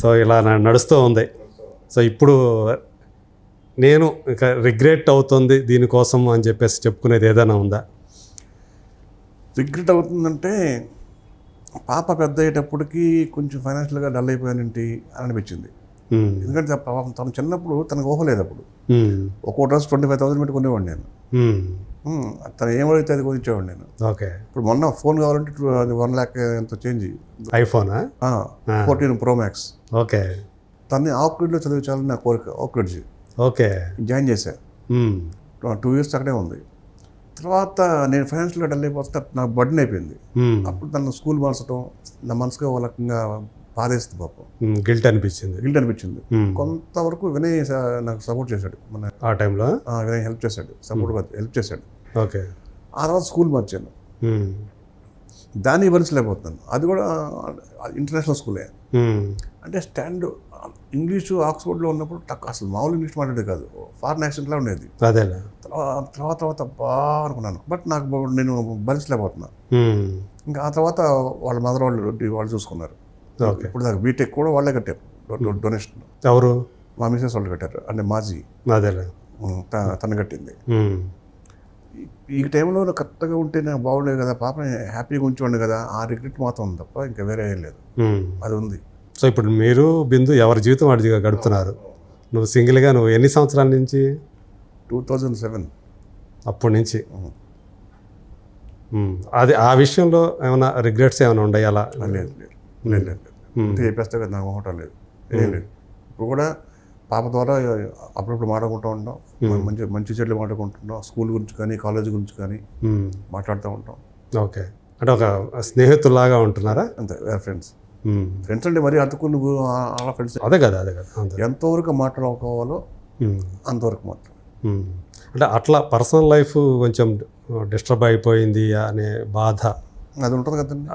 So ఇలా నడుస్తూ ఉంది. సో ఇప్పుడు నేను ఇక రిగ్రెట్ అవుతుంది దీనికోసం అని చెప్పేసి చెప్పుకునేది ఏదైనా ఉందా? రిగ్రెట్ అవుతుందంటే పాప పెద్ద అయ్యేటప్పటికి కొంచెం ఫైనాన్షియల్గా డల్ అయిపోయానంటి అని అనిపించింది. ఎందుకంటే పాపం తను చిన్నప్పుడు తనకు ఊహ లేదు అప్పుడు ఒక్కో డ్రెస్ ట్వంటీ ఫైవ్ థౌసండ్ పెట్టి కొనేవాడిని నేను. తను ఏమైతే అది కొనిచ్చేవాడిని నేను. ఓకే. ఇప్పుడు మొన్న ఫోన్ కావాలంటే వన్ ల్యాక్ ఎంత change ఐఫోనా? Fourteen pro max. Okay. తన్ని ఆక్రిడ్లో చదివించాలని నా కోరిక ఆక్రిడ్జ్ ఓకే. జాయిన్ చేశా. టూ ఇయర్స్ అక్కడే ఉంది. తర్వాత నేను ఫైనాన్షియల్గా డల్ అయిపోతే నాకు బర్డెన్ అయిపోయింది. అప్పుడు తను స్కూల్ మార్చడం నా మనసుగా ఒక రకంగా బాధేస్తుంది పాపం. గిల్ట్ అనిపించింది. గిల్ట్ అనిపించింది. కొంతవరకు వినయ్ నాకు సపోర్ట్ చేశాడు. మన ఆ టైంలో? వినయ్ హెల్ప్ చేశాడు. సపోర్ట్ హెల్ప్ చేశాడు. ఓకే. ఆ తర్వాత స్కూల్ మార్చాను. దాన్ని భరించలేకపోతున్నాను అది కూడా ఇంటర్నేషనల్ స్కూలే. అంటే స్టాండ్ ఇంగ్లీషు ఆక్స్ఫోర్డ్లో ఉన్నప్పుడు టక్ అసలు మామూలు ఇంగ్లీష్ మాట్లాడేది కాదు. ఫారెన్ యాక్సెంట్లా ఉండేది. తర్వాత తర్వాత బాగా అనుకున్నాను. బట్ నాకు నేను భరించలేకపోతున్నా. ఉమ్, ఇంకా ఆ తర్వాత వాళ్ళ మదర్ వాళ్ళు వాళ్ళు చూసుకున్నారు. ఇప్పుడు దాకా బీటెక్ కూడా వాళ్ళే కట్టారు. డొనేషన్ ఎవరు? మా మిసెస్ వాళ్ళు కట్టారు. అంటే మాజీ. అదేలే తను కట్టింది. ఈ- టైంలో కరెక్ట్గా ఉంటే నాకు బాగుండేది కదా. పాపని హ్యాపీగా ఉంచేవాడిని కదా. ఆ రిగ్రెట్ మాత్రం ఉంది తప్ప ఇంకా వేరే ఏం లేదు. అది ఉంది. సో ఇప్పుడు మీరు బిందు ఎవరి జీవితం వాడిగా గడుపుతున్నారు? నువ్వు సింగిల్గా నువ్వు ఎన్ని సంవత్సరాల నుంచి? Two thousand seven. అప్పటి నుంచి. అది ఆ విషయంలో ఏమైనా రిగ్రెట్స్ ఏమైనా ఉన్నాయి అలా? లేదు లేదు. లేదు లేదు. చెప్పేస్తే కదా నాకు మొహటం లేదు. ఏం లేదు. ఇప్పుడు కూడా పాప ద్వారా అప్పుడప్పుడు మాట్లాడుకుంటూ ఉంటాం. మంచి మంచి చెట్లు మాట్లాడుకుంటున్నాం స్కూల్ గురించి కానీ కాలేజ్ గురించి కానీ మాట్లాడుతూ ఉంటాం. ఓకే. అంటే ఒక స్నేహితుల్లాగా ఉంటున్నారా? అంతే వేరే ఫ్రెండ్స్ ఫ్రెండ్స్ అంటే మరీ అతుకుని అలా ఫ్రెండ్స్ అదే కదా అదే కదా ఎంతవరకు మాట్లాడుకోవాలో అంతవరకు మాత్రం. అంటే అట్లా పర్సనల్ లైఫ్ కొంచెం డిస్టర్బ్ అయిపోయింది అనే బాధ. అది ఉంటుంది కదండి.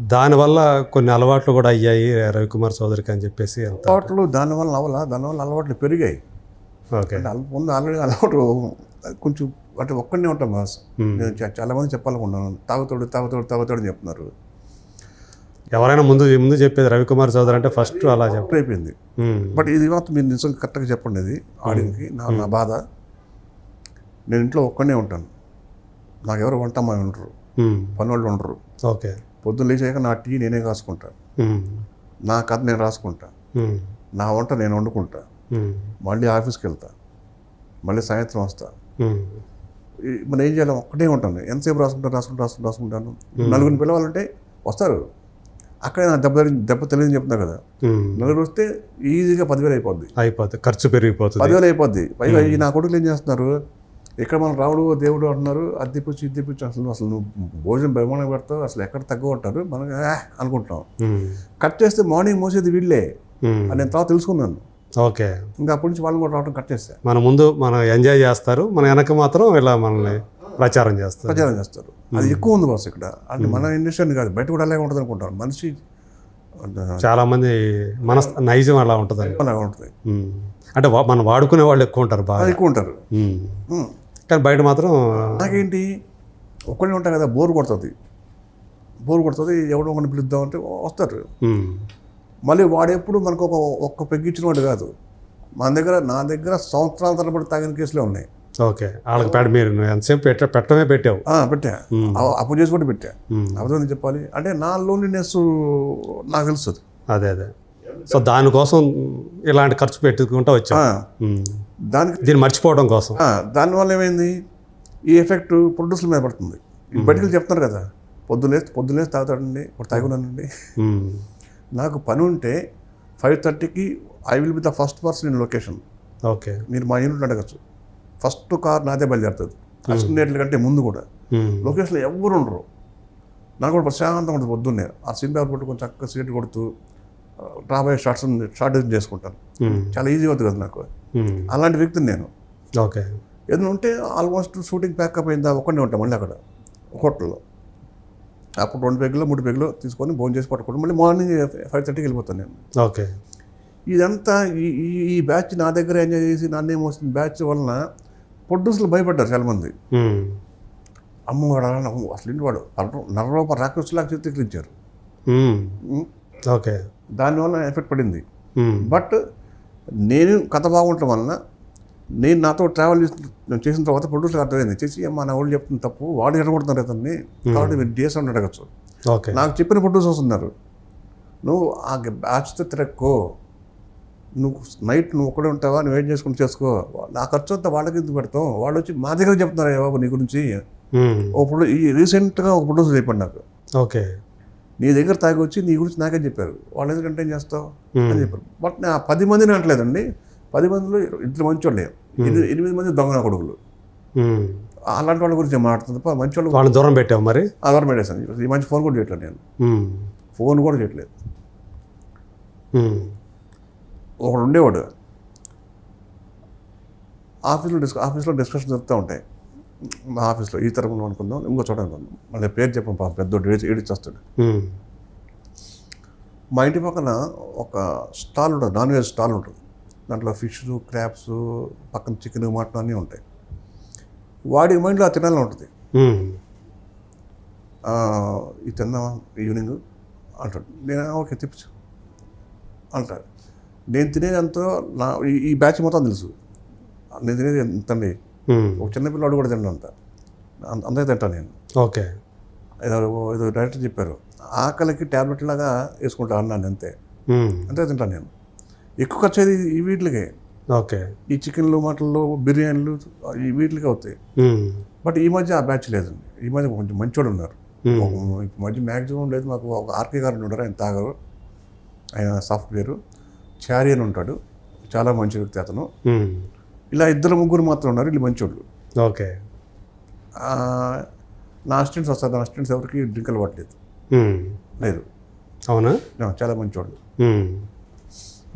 దానివల్ల కొన్ని అలవాట్లు కూడా అయ్యాయి రవికుమార్ చౌదరికి అని చెప్పేసి అలవాట్లు దానివల్ల అవల దానివల్ల అలవాట్లు పెరిగాయి. ఓకే. ముందు ఆల్రెడీ అలవాటు కొంచెం అంటే ఒక్కడనే ఉంటాం బాస్. నేను చాలా మంది చెప్పాలనుకున్నాను తాగుతాడు తాగుతాడు తాగుతాడు అని చెప్తున్నారు. ఎవరైనా ముందు ముందు చెప్పేది రవికుమార్ చౌదరి అంటే ఫస్ట్ అలా చెప్ప అయిపోయింది. బట్ ఇది మాత్రం మీరు నిజంగా కరెక్ట్గా చెప్పండి ఇది ఆడియన్కి. నా నా బాధ. నేను ఇంట్లో ఒక్కడనే ఉంటాను. నాకు ఎవరు వంట అమ్మాయి ఉండరు. పని వాళ్ళు ఉండరు. ఓకే. పొద్దున్న లేచాక నా టీ నేనే కాసుకుంటా. ఉమ్, నా కథ నేను రాసుకుంటా. నా వంట నేను వండుకుంటా. మళ్ళీ ఆఫీస్కి వెళ్తా మళ్ళీ సాయంత్రం వస్తా. మనం ఏం చేయాలి? ఒక్కటే ఉంటాను. ఎంతసేపు రాసుకుంటాను రాసుకుంటా రాసుకుంటా రాసుకుంటాను. నలుగురిని పిలవాలంటే వస్తారు. అక్కడే నా దెబ్బ దెబ్బ తెలియని చెప్తున్నా కదా. నలుగురు వస్తే ఈజీగా పదివేలు అయిపోద్ది. అయిపోతుంది ఖర్చు పెరిగిపోతుంది. పదివేలు అయిపోద్ది. పైగా నా కొడుకులు ఏం చేస్తున్నారు? ఇక్కడ మన రాముడు దేవుడు అంటున్నారు అది తెప్పించు ఇది తెప్పించు అసలు అసలు నువ్వు భోజనం బ్రహ్మాండంగా పెడతావు అసలు ఎక్కడ తక్కువ ఉంటారు? మనం అనుకుంటాం కట్ చేస్తే మార్నింగ్ మోసేది వీళ్ళే. అని నేను తర్వాత తెలుసుకున్నాను ఓకే. ఇంకా అప్పటి నుంచి వాళ్ళని కూడా రావడం కట్ చేస్తే మన ముందు మనం ఎంజాయ్ చేస్తారు మన వెనక మాత్రం ఇలా మనల్ని ప్రచారం చేస్తారు. ప్రచారం చేస్తారు. అది ఎక్కువ ఉంది బాస్ ఇక్కడ. అంటే మన ఇండస్ట్రీ కాదు బయట కూడా అలాగే ఉంటుంది అనుకుంటాను మనిషి చాలా మంది మన నైజం అలా ఉంటుంది అలాగే ఉంటుంది. అంటే మనం వాడుకునే వాళ్ళు ఎక్కువ ఉంటారు బాగా. ఎక్కువ ఉంటారు. కానీ బయట మాత్రం నాకేంటి ఒక్కడే ఉంటాయి కదా బోర్ కొడుతుంది. బోర్ కొడుతుంది ఎవడో ఒకరిని పిలుద్దామంటే వస్తారు. ఉమ్, మళ్ళీ వాడెప్పుడు మనకు ఒక ఒక్క పెగ్గిచ్చిన వాడు కాదు. మన దగ్గర నా దగ్గర సంవత్సరాల తరబడి తాగిన కేసులే ఉన్నాయి. ఓకే. వాళ్ళకి పెడ మీరు ఎంతసేపు పెట్ట పెట్టడమే పెట్టావు. పెట్టా. అప్పు చేసి కూడా పెట్టా. అబద్ధం చెప్పాలి? అంటే నా లోన్లీనెస్ నాకు తెలుస్తుంది అదే అదే. సో దానికోసం ఇలాంటి ఖర్చు పెట్టుకుంటూ వచ్చాం. దానికి దీన్ని మర్చిపోవడం కోసం. దానివల్ల ఏమైంది? ఈ ఎఫెక్ట్ ప్రొడ్యూసర్ మీద పడుతుంది. బయటకు చెప్తున్నారు కదా పొద్దులేసి పొద్దులేసి తాగుతాడండి ఇప్పుడు తాగున్నానండి నాకు పని ఉంటే ఫైవ్ థర్టీకి I will be the first person in location. Okay. మీరు మా యూనిట్ అడగచ్చు. ఫస్ట్ కార్ నాదే బయలుదేరుతుంది. అసిస్టెంట్ల కంటే ముందు కూడా. లొకేషన్లో ఎవరు ఉండరు. నాకు కూడా ప్రశాంతంగా ఉంటుంది పొద్దున్నే. ఆ పట్టు కొంచెం చక్కగా సీట్ కొడుతూ రాబోయే షార్ట్స్ షార్ట్ చేసుకుంటాను. చాలా ఈజీ అవుతుంది కదా నాకు. అలాంటి వ్యక్తిని నేను. ఓకే. ఏదైనా ఉంటే ఆల్మోస్ట్ షూటింగ్ ప్యాకప్ అయిందా ఒక్కడే ఉంటాం మళ్ళీ అక్కడ హోటల్లో అప్పుడు రెండు పెగ్గులు మూడు పెగ్గులు తీసుకొని భోజనం చేసి పట్టుకుంటాం మళ్ళీ మార్నింగ్ ఫైవ్ థర్టీకి వెళ్ళిపోతాను నేను. ఓకే. ఇదంతా ఈ ఈ బ్యాచ్ నా దగ్గర ఎంజాయ్ చేసి నన్నేం వస్తుంది బ్యాచ్ వలన ప్రొడ్యూసర్లు భయపడ్డారు చాలామంది. అమ్మవాడు అసలు ఇంటి వాడు? నర్ర రూపాయలు రాక్షసులాగా చిత్రీకరించారు? ఓకే. దానివల్ల ఎఫెక్ట్ పడింది. బట్ నేను కథ బాగుండటం వలన నేను నాతో ట్రావెల్ చేసిన తర్వాత ప్రొడ్యూసర్ అర్థమైంది చేసి అమ్మ నా వాళ్ళు చెప్తున్న తప్పు వాడు ఎడగొడుతున్నారు అతన్ని కాబట్టి మీరు డిఎస్ అని అడగచ్చు. ఓకే. నాకు చెప్పిన ప్రొడ్యూసర్స్ ఉన్నారు నువ్వు ఆ బ్యాచ్తో తిరక్కో నువ్వు నైట్ నువ్వు ఒక్కడే ఉంటావా నువ్వు ఏం చేసుకుని చేసుకో నా ఖర్చు అంతా వాళ్ళకి ఎందుకు పెడతాం వాళ్ళు వచ్చి మా దగ్గర చెప్తున్నారు "ఏ బాబు నీ గురించి. ప్రొడ్యూ ఈ రీసెంట్గా ఒక ప్రొడ్యూసర్ చెప్పాడు నాకు. ఓకే. నీ దగ్గర తాగి వచ్చి నీ గురించి నాకే చెప్పారు. వాళ్ళు ఎందుకంటే ఏం చేస్తావు? అని చెప్పారు. బట్ నేను ఆ పది మందిని అంటలేదండి పది మందిలో ఇద్దరు మంచోళ్ళే. ఎనిమిది ఎనిమిది మంది దొంగ కొడుకులు. అలాంటి వాళ్ళ గురించి మాట్లాడుతుంది? తప్ప మంచి వాళ్ళు వాళ్ళని దూరం పెట్టావు మరి? ఆధార్ పెట్టేసాను ఈ మంచి ఫోన్ కూడా చేయట్లేదు నేను. ఫోన్ కూడా చేయట్లేదు. ఒకడు ఉండేవాడు. ఆఫీస్లో డిస్క ఆఫీస్లో డిస్కషన్ జరుగుతూ ఉంటాయి. మా ఆఫీస్లో ఈ తరపున అనుకుందాం ఇంకో చోట అనుకుందాం. మళ్ళీ పేరు చెప్పాం పాపం పెద్ద ఏడి ఏడిచ్చేస్తాడు ఉమ్, మా ఇంటి పక్కన ఒక స్టాల్ ఉంటుంది నాన్ వెజ్ స్టాల్ ఉంటుంది. దాంట్లో ఫిష్ క్రాప్స్ పక్కన చికెన్ మటన్ అన్నీ ఉంటాయి. వాడి మైండ్లో ఆ తినాలని ఉంటుంది. ఇది తిందామా? ఈవినింగ్? అంటాడు. నేను ఓకే తిప్పచ్చు అంటాడు. నేను తినేదంతా నా ఈ- ఈ బ్యాచ్ మొత్తం తెలుసు. నేను తినేది ఎంతండి ఒక చిన్న పిల్లాడు కూడా తినంట అంతే. తింటాను నేను. ఓకే. ఏదో ఏదో డైరెక్టర్ చెప్పారు. ఆకలికి ట్యాబ్లెట్ లాగా వేసుకుంటా అన్నాను అంతే. అంతే తింటాను నేను. ఎక్కువ ఖర్చు అయ్యేది ఈ వీటికి ఓకే. ఈ చికెన్లు మటన్లు బిర్యానీలు ఈ వీటికి అవుతాయి. బట్ ఈ మధ్య ఆ బ్యాచ్ లేదండి. ఈ మధ్య కొంచెం మంచోడు ఉన్నారు. మధ్య మ్యాక్సిమం లేదు. మాకు ఒక ఆర్కే గారు ఉంటారు. ఆయన తాగరు. ఆయన సాఫ్ట్వేర్. చారి అని ఉంటాడు. చాలా మంచి వ్యక్తి అతను. ఇలా ఇద్దరు ముగ్గురు మాత్రం ఉన్నారు వీళ్ళు మంచోళ్ళు. ఓకే. నా అసిస్టెంట్స్ వస్తారు నా అసిస్టెంట్స్ ఎవరికి డ్రింక్ అలవాట్లేదు. లేదు. అవునా? చాలా మంచోళ్ళు.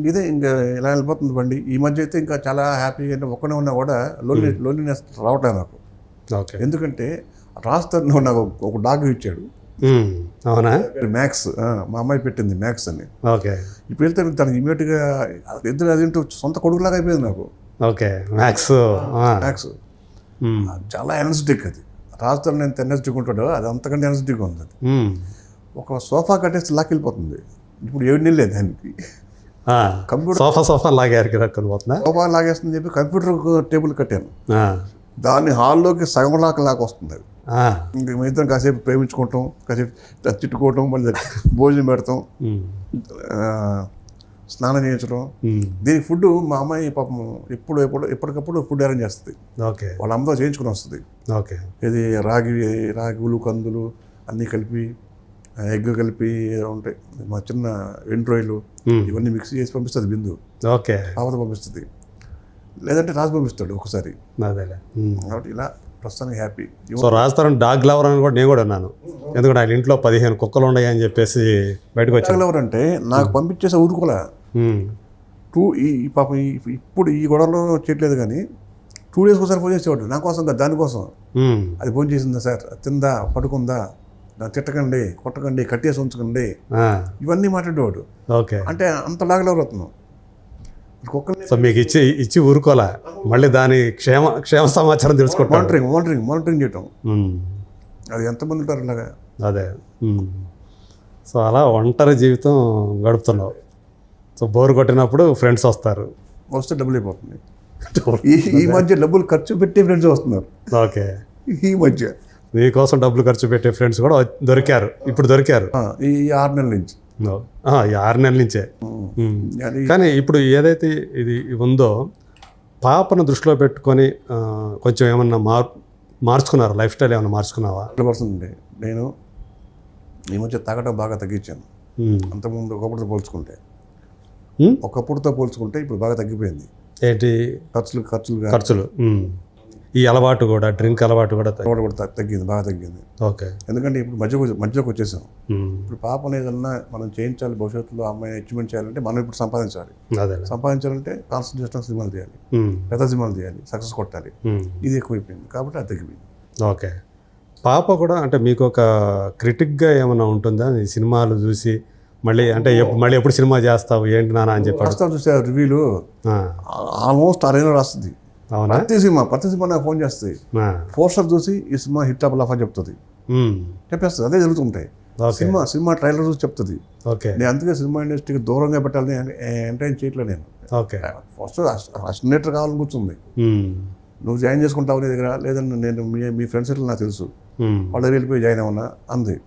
ఇదే ఇంకా ఇలా వెళ్ళిపోతుంది బండి? ఈ మధ్య అయితే ఇంకా చాలా హ్యాపీగా అంటే ఒక్కనే ఉన్నా కూడా లోన్లీ లోన్లీనెస్ రావట్లేదు నాకు. ఓకే. ఎందుకంటే రాస్తారు నాకు ఒక- డాగ్ ఇచ్చాడు. అవునా? మ్యాక్స్. మా అమ్మాయి పెట్టింది మ్యాక్స్ అని. ఓకే. ఇప్పుడు వెళ్తే తనకి ఇమీడియట్గా ఇద్దరు అదేంటో సొంత కొడుకులాగా అయిపోయింది నాకు. ఓకే మ్యాథ్స్ ఉమ్, చాలా ఎనర్జెటిక్ అది. రాజుతో నేను ఎంత ఎనర్జెటిక్ ఉంటాడో అది అంతకంటే ఎనర్జెటిక్ ఉంది అది. ఒక సోఫా కట్టేసి లాక్కెళ్ళిపోతుంది. ఇప్పుడు ఏడు నెలలు లేదు దానికి కంప్యూటర్ సోఫా సోఫా లాగారు పోతుందా సోఫా లాగేస్తుంది చెప్పి కంప్యూటర్ టేబుల్ కట్టాను. దాన్ని హాల్లోకి సగం లాక్ లాగా వస్తుంది అది. ఇంక మీ ఇద్దరం కాసేపు ప్రేమించుకుంటాం కాసేపు తిట్టుకోవటం మళ్ళీ భోజనం పెడతాం. స్నానం చేయించడం. దీనికి ఫుడ్ మా అమ్మాయి పాపం ఎప్పుడు ఎప్పుడు ఎప్పటికప్పుడు ఫుడ్ అరేంజ్ చేస్తుంది. ఓకే. వాళ్ళ అమ్మతో చేయించుకుని వస్తుంది. ఓకే. ఇది రాగి రాగులు కందులు అన్నీ కలిపి ఎగ్ కలిపి ఉంటాయి. మా చిన్న ఎండ్రాయిలు ఇవన్నీ మిక్స్ చేసి పంపిస్తుంది బిందు. ఓకే. పాపతో పంపిస్తుంది. లేదంటే రాజు పంపిస్తాడు ఒకసారి. కాబట్టి ఇలా ప్రస్తుతానికి happy. So Rajasthan dog lover అని కూడా నేను కూడా అన్నాను ఎందుకంటే ఆయన ఇంట్లో పదిహేను కుక్కలు ఉన్నాయి అని చెప్పేసి బయటకు వచ్చాను. ఎవరంటే నాకు పంపించేసే ఊరుకోలే. టూ ఈ పాపం ఇప్పుడు ఈ గొడవలో చేయట్లేదు కానీ టూ డేస్కి ఒకసారి ఫోన్ చేసేవాడు. నా కోసం కాదు, దానికోసం ఉమ్, అది ఫోన్ చేసిందా సార్? తిందా? పడుకుందా? నా తిట్టకండి కొట్టకండి కట్టేసి ఉంచకండి. ఇవన్నీ మాట్లాడేవాడు. ఓకే. అంటే అంత లాగలేవు రత్నం కుక్కల్ని సో మీకు ఇచ్చి ఇచ్చి ఊరుకోలే మళ్ళీ దాని క్షేమ క్షేమ సమాచారం తెలుసుకుంటాను మానిటరింగ్ మానిటరింగ్ మానిటరింగ్ చేయటం. ఉమ్, అది ఎంతమంది ఉంటారు ఇలాగా? అదే. సో అలా ఒంటరి జీవితం గడుపుతున్నావు. సో బోర్ కొట్టినప్పుడు ఫ్రెండ్స్ వస్తారు. వస్తే డబ్బులు అయిపోతుంది. ఈ మధ్య డబ్బులు ఖర్చు పెట్టి ఫ్రెండ్స్ వస్తున్నారు. ఓకే. ఈ మధ్య. నీకోసం డబ్బులు ఖర్చు పెట్టే ఫ్రెండ్స్ కూడా దొరికారు. ఇప్పుడు దొరికారు. ఈ ఆరు నెలల నుంచి. ఈ ఆరు నెలల నుంచే. కానీ ఇప్పుడు ఏదైతే ఇది ఉందో పాపను దృష్టిలో పెట్టుకొని కొంచెం ఏమన్నా మార్ మార్చుకున్నారా? లైఫ్ స్టైల్ ఏమన్నా మార్చుకున్నావా? పర్సెంట్ నేను ఈ మధ్య తాగడం బాగా తగ్గించాను. అంతకుముందు ఒకప్పుడుతో పోల్చుకుంటే? ఒకప్పుడుతో పోల్చుకుంటే ఇప్పుడు బాగా తగ్గిపోయింది. ఏంటి? ఖర్చులు ఖర్చులు ఖర్చులు. ఉమ్. ఈ అలవాటు కూడా డ్రింక్ అలవాటు కూడా కూడా తగ్గింది బాగా తగ్గింది. ఓకే. ఎందుకంటే ఇప్పుడు మధ్యకు మధ్యలోకి వచ్చేసాం. ఉమ్. ఇప్పుడు పాప ఏదన్నా మనం చేయించాలి భవిష్యత్తులో అమ్మాయిని అచీవ్మెంట్ చేయాలంటే మనం ఇప్పుడు సంపాదించాలి. అదే సంపాదించాలంటే కాన్సన్ట్రేషన్ సినిమాలు తీయాలి. ఉమ్. పెద్ద సినిమాలు తీయాలి సక్సెస్ కొట్టాలి. ఇది ఎక్కువైపోయింది. కాబట్టి అది తగ్గిపోయింది. ఓకే. పాప కూడా అంటే మీకు ఒక క్రిటిక్గా ఏమైనా ఉంటుందా? ఈ సినిమాలు చూసి మళ్ళీ అంటే మళ్ళీ ఎప్పుడు సినిమా చేస్తావు? ఏంటి నాన్న అని చెప్పాడు. ప్రస్తుతం చూసే రివ్యూలు ఆ, ఆల్మోస్ట్ అరేనా రాస్తుంది. అవునా? ప్రతి సినిమా ప్రతి సినిమా నాకు ఫోన్ చేస్తుంది. ఆ, పోస్టర్ చూసి ఈ సినిమా హిట్ అప్ లఫ్ అని చెప్తుంది. చెప్పేస్తుంది. అదే జరుగుతుంటాయి. సినిమా సినిమా ట్రైలర్ చూసి చెప్తుంది. ఓకే. నేను అందుకే సినిమా ఇండస్ట్రీకి దూరంగా పెట్టాలని ఎంటైన్ చేయట్లేదు నేను. ఓకే. ఫస్ట్ అసినేటర్ కావాలని కూర్చుంది. నువ్వు జాయిన్ చేసుకుంటావు నీ దగ్గర? లేదని నేను మీ ఫ్రెండ్స్ నాకు తెలుసు. వాళ్ళ దగ్గర వెళ్ళిపోయి జాయిన్ అవునా అంది.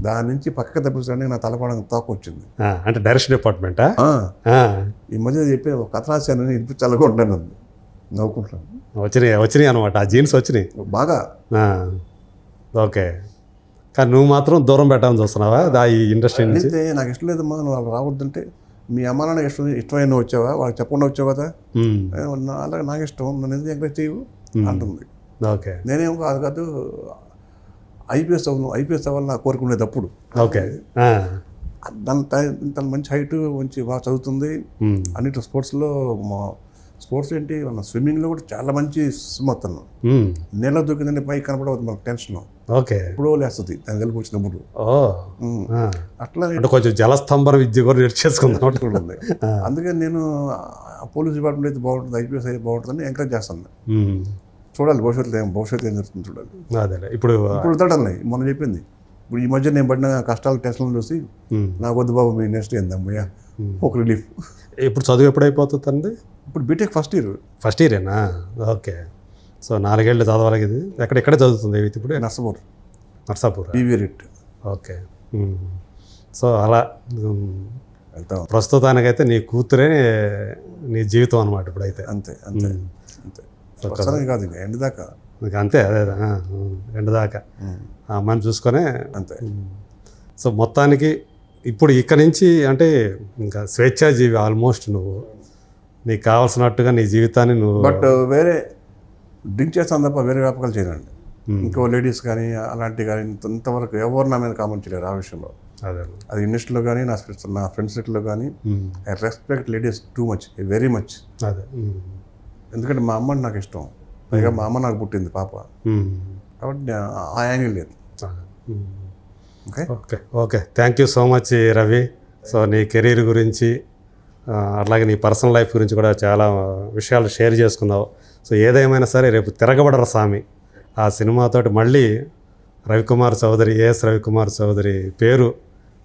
దాని నుంచి పక్కకి తప్పించడానికి నా తలపడం తోక వచ్చింది అంటే డైరెక్షన్ డిపార్ట్మెంటా? ఈ మధ్య చెప్పి ఒక కథ రాశానని అంది. నవ్వుకుంటాను వచ్చినాయి వచ్చినాయి అనమాట ఆ జీన్స్ వచ్చినాయి. బాగా. ఓకే. కానీ నువ్వు మాత్రం దూరం పెట్టాలని చూస్తున్నావా? దా ఈ ఇండస్ట్రీ నుంచి? నాకు ఇష్టం లేదమ్మా నువ్వు వాళ్ళు రావద్దంటే మీ అమ్మ నాన్న ఇష్టం ఇష్టమైన వచ్చావా? వాళ్ళకి చెప్పకుండా వచ్చావు కదా? అలాగే నాకు ఇష్టం నన్ను ఎందుకు ఎంకరేజ్ చేయవు? అంటుంది. ఓకే. నేనేం కాదు కాదు ఐపీఎస్ అవ్వను ఐపీఎస్ అవ్వాలని నా కోరిక ఉండేది అప్పుడు. ఓకే. దాని తన మంచి హైట్ మంచి బాగా చదువుతుంది. మ్మ్. అన్నిట్లో స్పోర్ట్స్లో మా స్పోర్ట్స్ ఏంటి మన స్విమ్మింగ్లో కూడా చాలా మంచి స్విమ్ అవుతాను. నీళ్ళ దూకిందంటే పైకి కనపడవద్దు మనకు టెన్షన్. ఓకే. ఎప్పుడో లేస్తుంది దాని కలిపి వచ్చినప్పుడు. అట్లా అంటే కొంచెం జలస్తంభన విద్య కూడా నేర్చేసుకుందాం ఉంది అందుకని నేను పోలీస్ డిపార్ట్మెంట్ అయితే బాగుంటుంది ఐపీఎస్ అయితే బాగుంటుందని ఎంకరేజ్ చేస్తాను. చూడాలి భవిష్యత్తులో ఏం భవిష్యత్తు ఏం జరుగుతుంది చూడాలి. అదేలే. ఇప్పుడు ఇప్పుడు వదలడం మొన్న చెప్పింది. ఇప్పుడు ఈ మధ్య నేను పడిన కష్టాలు టెన్షన్లు చూసి. నాకు వద్దు బాబు మీ నెక్స్ట్ ఏందమ్మయ్యా ఒక రిలీఫ్ ఇప్పుడు చదువు ఎప్పుడు అయిపోతుంది ఇప్పుడు బీటెక్ ఫస్ట్ ఇయర్ ఫస్ట్ ఇయరేనా ఓకే. సో నాలుగేళ్ళు చదవాలి ఇది. ఎక్కడ ఎక్కడ చదువుతుంది ఏవి ఇప్పుడు? నర్సపూర్. నర్సాపూర్? పీవీ రెట్. ఓకే. సో అలా. వెళ్తాం. ప్రస్తుతానికైతే నీ కూతురే నీ జీవితం అనమాట ఇప్పుడైతే. అంతే అంతే. ప్రస్తుతానికి కాదు ఇంకా ఎండ్ దాకా అంతే అదే. ఎండ్ దాకా ఆ అమ్మాయిని చూసుకొనే అంతే. సో మొత్తానికి ఇప్పుడు ఇక్కడి నుంచి అంటే ఇంకా స్వేచ్ఛాజీవి ఆల్మోస్ట్ నువ్వు. నీకు కావాల్సినట్టుగా నీ జీవితాన్ని నువ్వు బట్ వేరే డ్రింక్ చేస్తాను తప్ప వేరే వ్యాపకాలు చేయనండి ఇంకో లేడీస్ కానీ అలాంటివి కానీ ఇంత- ఇంతవరకు ఎవరు నా మీద కామెంట్ చేయలేరు ఆ విషయంలో. అదే అది. ఇండస్ట్రీలో కానీ నా ఫ్రెండ్స్ నా ఫ్రెండ్స్ సర్కిల్లో కానీ. I respect ladies too much very much. అదే. ఎందుకంటే మా అమ్మ నాకు ఇష్టం. పైగా మా అమ్మ నాకు పుట్టింది పాప. కాబట్టి ఆ యాంగిల్ లేదు. Okay? Okay. Okay. Thank you so much Ravi. So నీ కెరీర్ గురించి అట్లాగే నీ పర్సనల్ లైఫ్ గురించి కూడా చాలా విషయాలు షేర్ చేసుకున్నావు. సో ఏదేమైనా సరే రేపు తిరగబడరు స్వామి. ఆ సినిమాతోటి మళ్ళీ రవికుమార్ చౌదరి ఏఎస్ రవికుమార్ చౌదరి పేరు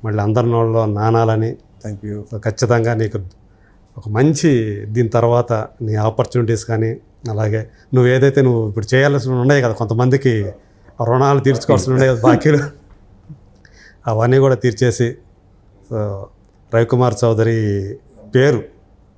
మళ్ళీ అందరి నోళ్ళలో నానాలని. థ్యాంక్ యూ ఖచ్చితంగా నీకు ఒక మంచి దీని తర్వాత నీ ఆపర్చునిటీస్ కానీ అలాగే నువ్వు ఏదైతే నువ్వు ఇప్పుడు చేయాల్సిన ఉన్నాయి కదా కొంతమందికి రుణాలు తీర్చుకోవాల్సి ఉన్నాయి కదా బాకీలు. అవన్నీ కూడా తీర్చేసి రవికుమార్ చౌదరి పేరు